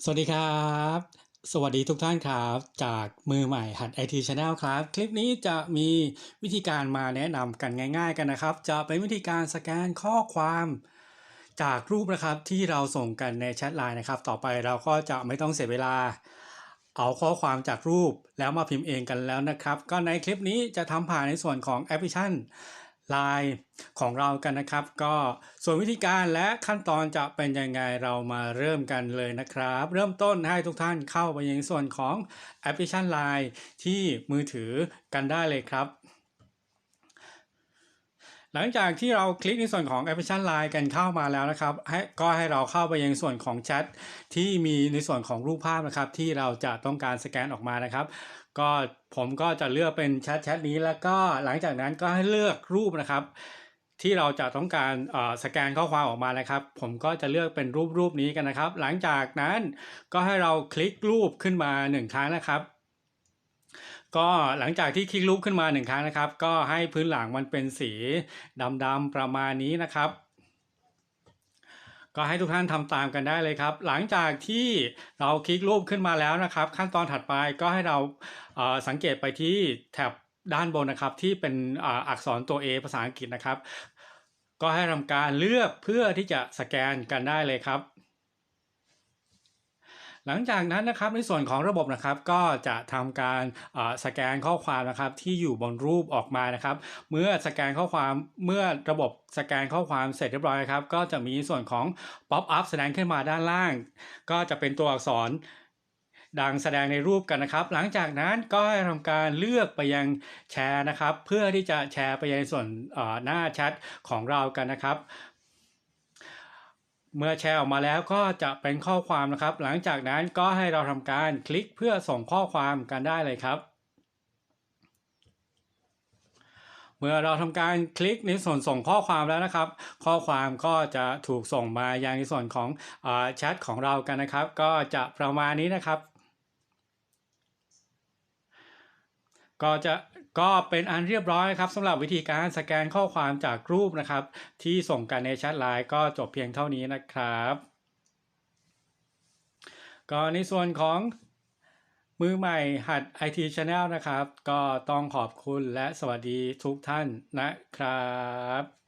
สวัสดีครับ สวัสดีทุกท่านครับ จากมือใหม่หัด IT Channel ครับ คลิปนี้จะมีวิธีการมาแนะนำกันง่าย ๆ กันนะครับ จะเป็นวิธีการสแกนข้อความจากรูปนะครับที่เราส่งกันในแชทไลน์นะครับ ต่อไปเราก็จะไม่ต้องเสียเวลา เอาข้อความจากรูปแล้วมาพิมพ์เองกันแล้วนะครับ ก็ในคลิปนี้จะทำผ่านในส่วนของแอปพลิเคชัน Line ของเรากันนะครับ ก็ส่วนวิธีการและขั้นตอนจะเป็นยังไงเรามาเริ่มกันเลยนะครับ เริ่มต้นให้ทุกท่านเข้าไปยังส่วนของแอปพลิเคชัน Line ที่มือถือกันได้เลยครับ หลังจากที่เราคลิกในส่วนของแอปพลิเคชัน Line กันเข้ามาแล้วนะครับให้ก็ให้เราเข้าไปยังส่วนของแชทที่มีในส่วนของรูปภาพนะครับ ที่เราจะต้องการสแกนออกมานะครับ ก็ ผมก็จะเลือกเป็นแชทแชทนี้แล้วก็หลังจากนั้นก็ให้เลือกรูปนะครับ ที่เราจะต้องการเอ่อสแกนข้อความออกมานะครับ ผมก็จะเลือกเป็นรูปรูปนี้กันนะครับ หลังจากนั้นก็ให้เราคลิกรูปขึ้นมาหนึ่งครั้งนะครับ ก็หลังจากที่คลิกรูปขึ้นมาหนึ่งครั้งนะครับ ก็ให้พื้นหลังมันเป็นสีดำๆประมาณนี้นะครับ ก็ให้ทุกท่านทำตามกันได้เลยครับ หลังจากที่เราคลิกรูปขึ้นมาแล้วนะครับ ขั้นตอนถัดไปก็ให้เราเอ่อสังเกตไปที่แถบด้านบนนะครับ ที่เป็นอ,อักษรตัว A ภาษาอังกฤษนะครับ ก็ให้ทำการเลือกเพื่อที่จะสแกนกันได้เลยครับ หลังจากนั้นนะครับในส่วนของระบบนะครับก็จะทำการสแกนข้อความนะครับที่อยู่บนรูปออกมานะครับ เมื่อสแกนข้อความเมื่อระบบสแกนข้อความเสร็จเรียบร้อยครับก็จะมีส่วนของป๊อปอัพแสดงขึ้นมาด้านล่าง ก็จะเป็นตัวอักษรดังแสดงในรูปกันนะครับ หลังจากนั้นก็ให้ทำการเลือกไปยังแชร์นะครับ เพื่อที่จะแชร์ไปยังส่วนหน้าแชทของเรากันนะครับ เมื่อแชร์ออกมาแล้วก็จะเป็นข้อความนะครับ หลังจากนั้นก็ให้เราทำการคลิกเพื่อส่งข้อความกันได้เลยครับ เมื่อเราทำการคลิกในส่วนส่งข้อความแล้วนะครับ ข้อความก็จะถูกส่งมาอยังในส่วนของอแชทของเรากันนะครับ ก็จะประมาณนี้นะครับก็จะ ก็เป็นอันเรียบร้อยครับสำหรับวิธีการสแกนข้อความจากรูปนะครับ ที่ส่งกันในแชทไลน์ก็จบเพียงเท่านี้นะครับ ก็ในส่วนของมือใหม่หัด IT Channel นะครับ ก็ต้องขอบคุณและสวัสดีทุกท่านนะครับ